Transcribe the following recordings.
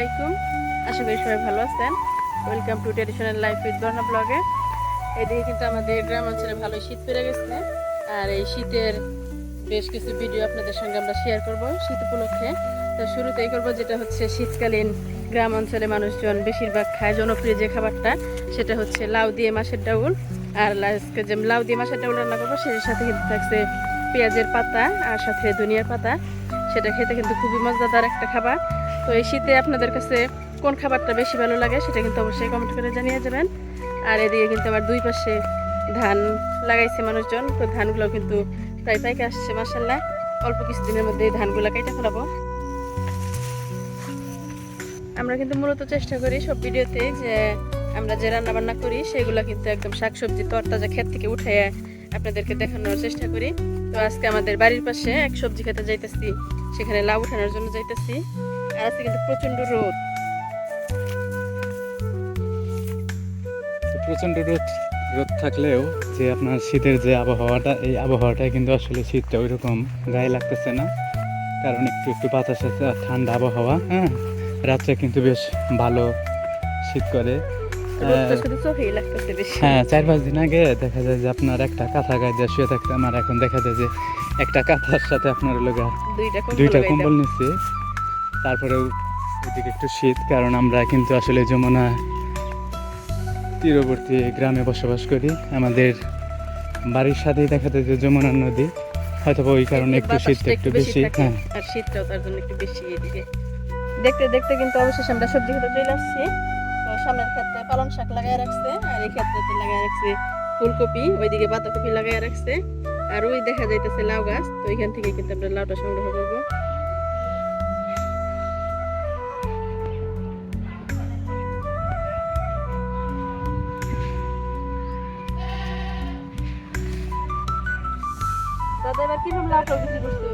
আলাইকুম। আশা করি সবাই ভালো আছেন। Welcome to traditional life with Barna ব্লগে এদিকে কিন্তু আমাদের গ্রাম অঞ্চলে ভালো শীত পেরে গেছে। আর এই শীতের বেশ কিছু ভিডিও আপনাদের সঙ্গে আমরা শেয়ার করব শীত উপলক্ষে। তো শুরুতেই করব যেটা হচ্ছে শীতকালীন গ্রাম অঞ্চলে মানুষজন বেশিরভাগ খায় জনপ্রিয় যে খাবারটা, সেটা হচ্ছে লাউ দিয়ে মাছের ডাউল। আর আজকে যে লাউ দিয়ে মাছের ডাউল রান্না করব সেটার সাথে কিন্তু থাকছে পেঁয়াজের পাতা আর সাথে ধনিয়ার পাতা। সেটা খেতে কিন্তু খুবই মজাদার একটা খাবার। তো এই শীতে আপনাদের কাছে কোন খাবারটা বেশি ভালো লাগে সেটা কিন্তু অবশ্যই কমেন্ট করে জানিয়ে যাবেন। আর এদিকে কিন্তু আমার দুই পাশে ধান লাগাইছে মানুষজন, তো ধানগুলো কিন্তু প্রায় পাইকে আসছে মাসাল্লাহ অল্প কিছুদিনের মধ্যে এই ধানগুলো কেটে ফেলাবো। আমরা কিন্তু মূলত চেষ্টা করি সব ভিডিওতে যে আমরা যে রান্না বান্না করি, সেগুলো কিন্তু একদম শাকসবজি তরতাজা ক্ষেত থেকে উঠে আপনাদেরকে দেখানোর চেষ্টা করি। তো আজকে আমাদের বাড়ির পাশে এক সবজি খেতে যাইতেছি, সেখানে লাউ উঠানোর জন্য যাইতেছি। আর আজকে কিন্তু প্রচণ্ড রোদ। তো প্রচণ্ড রোদ রোদ থাকলেও যে আপনার শীতের যে আবহাওয়াটা এই আবহাওয়াটায় কিন্তু আসলে শীতটা ওই রকম গায়ে লাগতেছে না। কারণ একটু একটু বাতাস আছে আর ঠান্ডা আবহাওয়া হ্যাঁ? রাত্রে কিন্তু বেশ ভালো শীত করে। হ্যাঁ চার পাঁচ দিন আগে দেখা যায় যে আপনার একটা কাঁথা গায়ে দিয়ে শুয়ে থাকতাম আর এখন দেখা যায় যে একটা কাঁথার সাথে আপনার লগা দুইটা। কম্বল নিচ্ছি। তারপরেও ওইদিকে একটু শীত কারণ আমরা কিন্তু আসলে যমুনা তীরবর্তী গ্রামে বসবাস করি। আমাদের বাড়ির সাথেই দেখা যায় যে যমুনা নদী হয়তো ওই কারণে একটু শীতটা একটু বেশি হ্যাঁ। আর শীতটাও তার জন্য একটু বেশি এদিকে। দেখতে দেখতে কিন্তু অবশেষে আমরা সবজি খেতে চলে আসছি। তো সামনের ক্ষেত্রে পালং শাক লাগাই রাখছে আর এই ক্ষেত্রে লাগাই রাখছে ফুলকপি ওইদিকে বাঁধাকপি লাগাই রাখছে। আর ওই দেখা যাইতেছে লাউ গাছ তো এখান থেকে কিন্তু আমরা লাউটা সংগ্রহ করব। দাদা, এবার কীরকম লাউটা বিক্রি করছে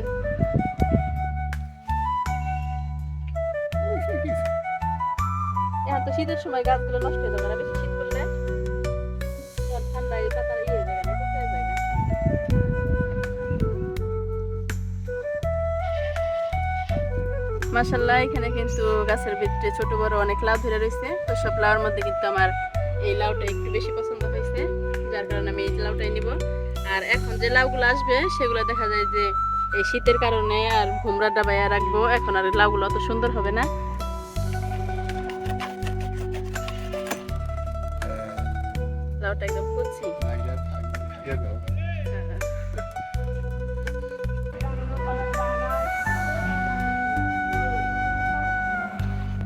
এখন তো শীতের সময় গাছগুলো নষ্ট হয়ে যাবে বেশি শীত করলে? ঠান্ডায় পাতা ইয়ে হয়ে এখানে কিন্তু গাছের ভিতরে ছোট বড় অনেক লাউ ধরে রয়েছে। তো সব লাউর মধ্যে কিন্তু আমার এই লাউটা একটু বেশি পছন্দ হয়েছে। যার কারণে আমি এই লাউটাই নিব। আর এখন যে লাউগুলো আসবে, সেগুলো দেখা যায় যে এই শীতের কারণে আর ভুমরা ডাবাইয়া রাখব। এখন আর লাউগুলো অত সুন্দর হবে না। লাউটা একদম কুচি।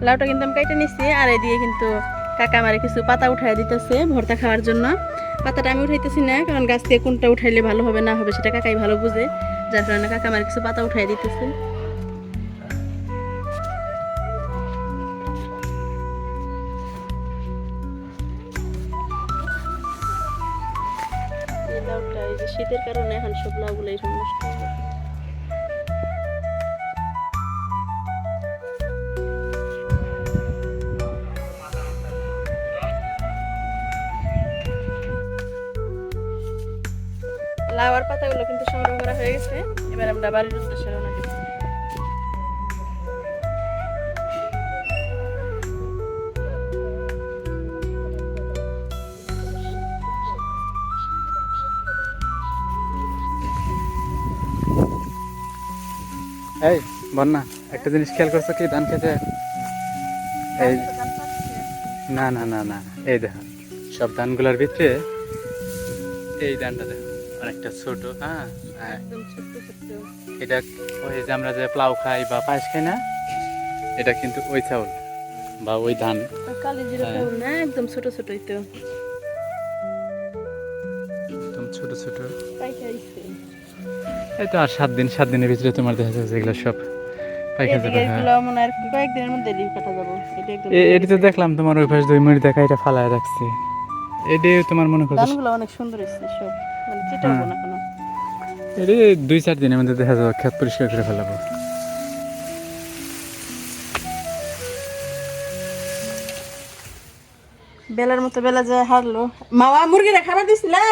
লাউটা কিন্তু আমি কাইটে নিচ্ছি আর এদিকে কিন্তু কাকা আমারে কিছু পাতা উঠাই দিতেছে ভর্তা খাওয়ার জন্য। পাতাটা আমি উঠাইতেছি না, কারণ গাছ থেকে কোনটা উঠাইলে ভালো হবে, না হবে সেটা কাকাই ভালো বুঝে। যার কারণে কাকা আমার কিছু পাতা উঠাই দিতেছে। এই এই শীতের কারণে এখন সব লাউগুলো এরকম নষ্ট গেছে। এবার আমরা বাড়ির উদ্দেশ্যে রওনা দিব এই, বন্যা, একটা জিনিস খেয়াল করছ কি? ধান খেতে? এই, না না না না, এই দেখো, সব ধানগুলোর ভিতরে এই ধানটা দেখো অনেকটা ছোট হ্যাঁ? হ্যাঁ। এটা ওই যে আমরা যে প্লাউ খাই বা পায়েস খাই না এটা কিন্তু ওই চাউল বা ওই ধান। হ্যাঁ। একদম ছোট ছোটই তো। একদম ছোট ছোট। এই তো আর সাত দিন সাত দিনের ভিতরে তোমার দেখা যাচ্ছে এগুলো সব হ্যাঁ। এটা তো দেখলাম তোমার ওই পাশে দুই মিনিট দেখা এটা ফালায় রাখছি। এটি তোমার মনে করছ ধানগুলো অনেক সুন্দর সব। মানে চিটাবো। না কোনো। এটি দুই চার দিনের মধ্যে দেখা যাবে খেত পরিষ্কার করে ফেলাবো। বেলার মতো বেলা যায় হারলো। মাওয়া মুরগিরা খাবার দিছিলে?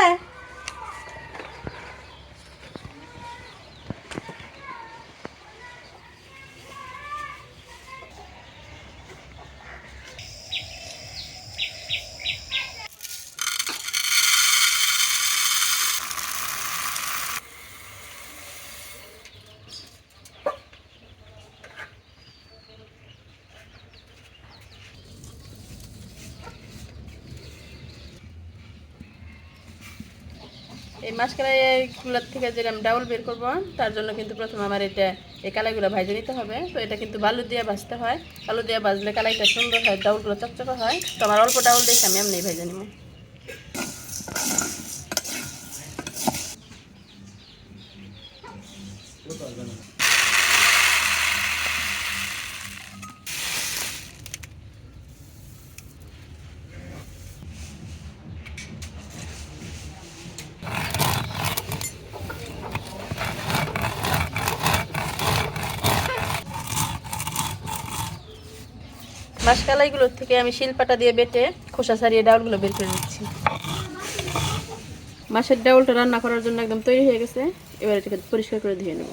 মাসকালাইগুলোর থেকে যেটা আমি ডাউল বের করব, তার জন্য কিন্তু প্রথমে আমার এটা, এই কালাইগুলো ভাজে নিতে হবে। তো এটা কিন্তু বালু দিয়ে ভাজতে হয়। বালু দিয়ে ভাজলে কালাইটা সুন্দর হয় ডাউলগুলো চকচকা হয়। তো আমার অল্প ডাউল দেখে আমি এমনি ভেজে নিব। মাসকালাইগুলোর থেকে আমি শিলপাটা দিয়ে বেটে খোসা ছাড়িয়ে ডাউলগুলো বের করে দিচ্ছি মাছের ডাউলটা রান্না করার জন্য একদম তৈরি হয়ে গেছে। এবার এটাকে পরিষ্কার করে ধুয়ে নেব।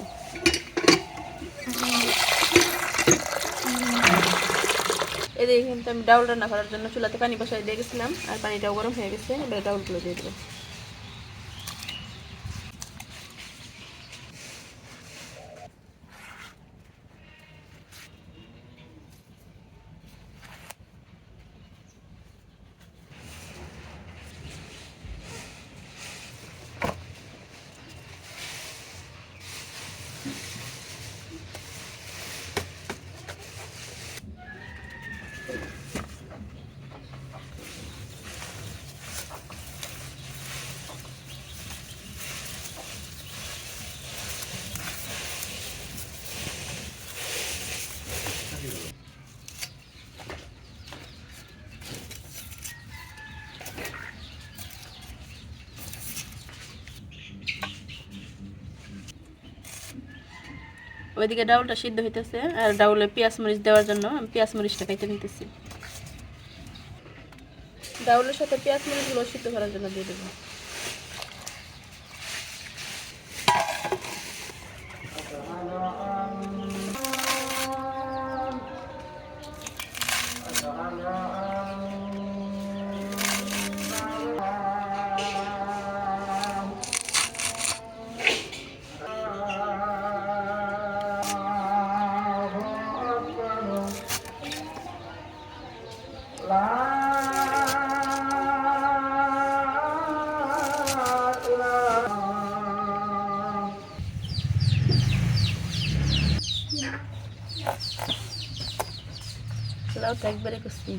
এদিকে কিন্তু আমি ডাউল রান্না করার জন্য চুলাতে পানি বসাই দিয়ে গেছিলাম, আর পানিটাও গরম হয়ে গেছে, এবার ডাউলগুলো দিয়ে দেবো। ওইদিকে ডাউলটা সিদ্ধ হইতেছে, আর ডাউলে পেঁয়াজ মরিচ দেওয়ার জন্য আমি পেঁয়াজ মরিচটা খাইতে নিতেছি। ডাউলের সাথে পেঁয়াজ মরিচগুলো সিদ্ধ করার জন্য দিয়ে দেবো। লাউ তো একবারে করছি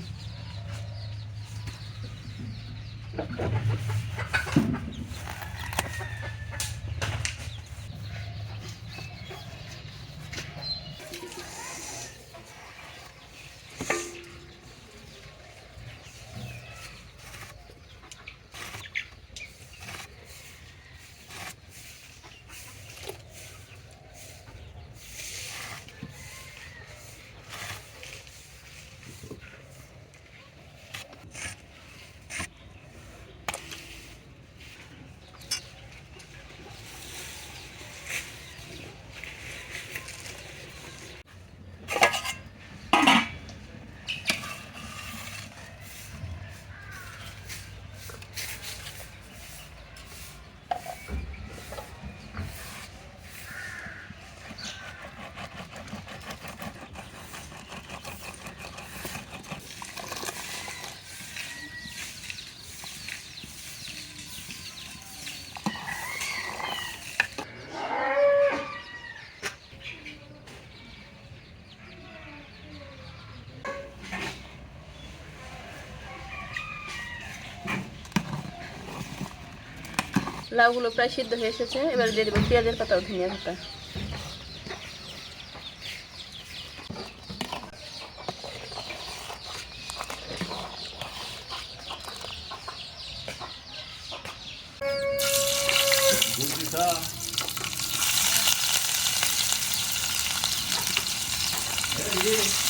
লাউগুলো প্রায় সিদ্ধ হয়ে এসেছে এবার দিয়ে দেবো পেঁয়াজের পাতা ধনিয়া পাতা Yeah.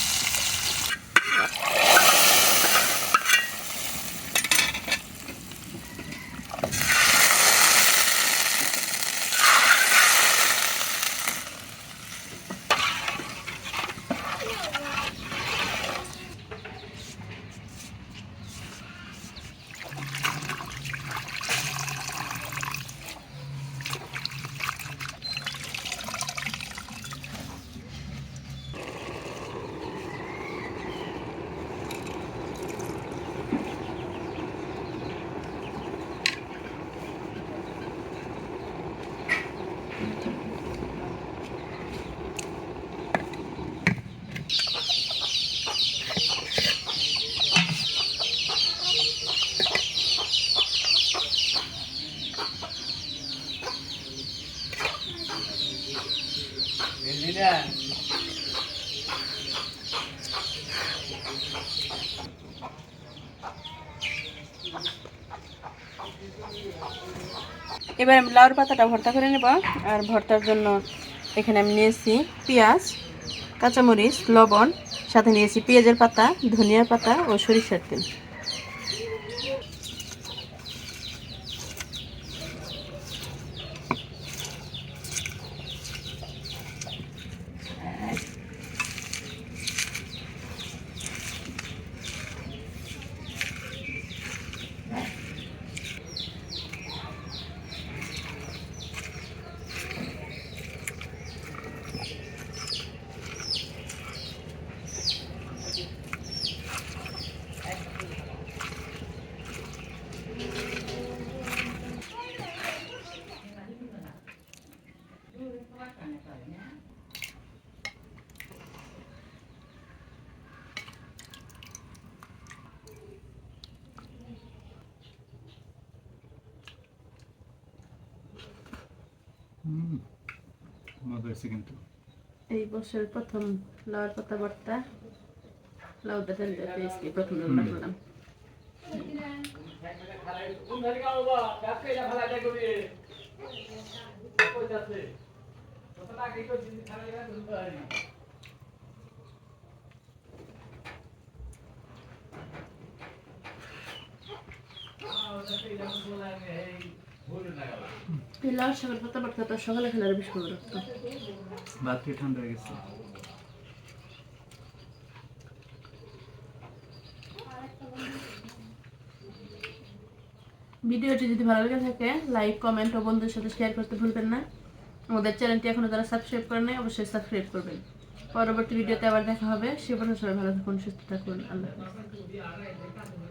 এবার আমি লাউর পাতাটা ভর্তা করে নেব, আর ভর্তার জন্য এখানে আমি নিয়েছি পেঁয়াজ, কাঁচামরিচ, লবণ, সাথে নিয়েছি পেঁয়াজের পাতা, ধনিয়ার পাতা ও সরিষার তেল। মজা হয়েছে কিন্তু। এই বছরের প্রথম লাউর পাতা ভর্তা লাউটা তেল পেয়েছি প্রথম রান্না করলাম এই লাউ শাকের পাতা ভর্তাটা সকালে খেলে আরও বেশি ভালো লাগতো। বাতি ঠান্ডা হয়ে গেছে। ভিডিওটি যদি ভালো লেগে থাকে লাইক কমেন্ট ও বন্ধুদের সাথে শেয়ার করতে ভুলবেন না। আমাদের চ্যানেলটি এখনও যারা সাবস্ক্রাইব করেন নাই অবশ্যই সাবস্ক্রাইব করবেন। পরবর্তী ভিডিওতে আবার দেখা হবে। সে পর্যন্ত সবাই ভালো থাকুন সুস্থ থাকুন। আল্লাহ হাফেজ।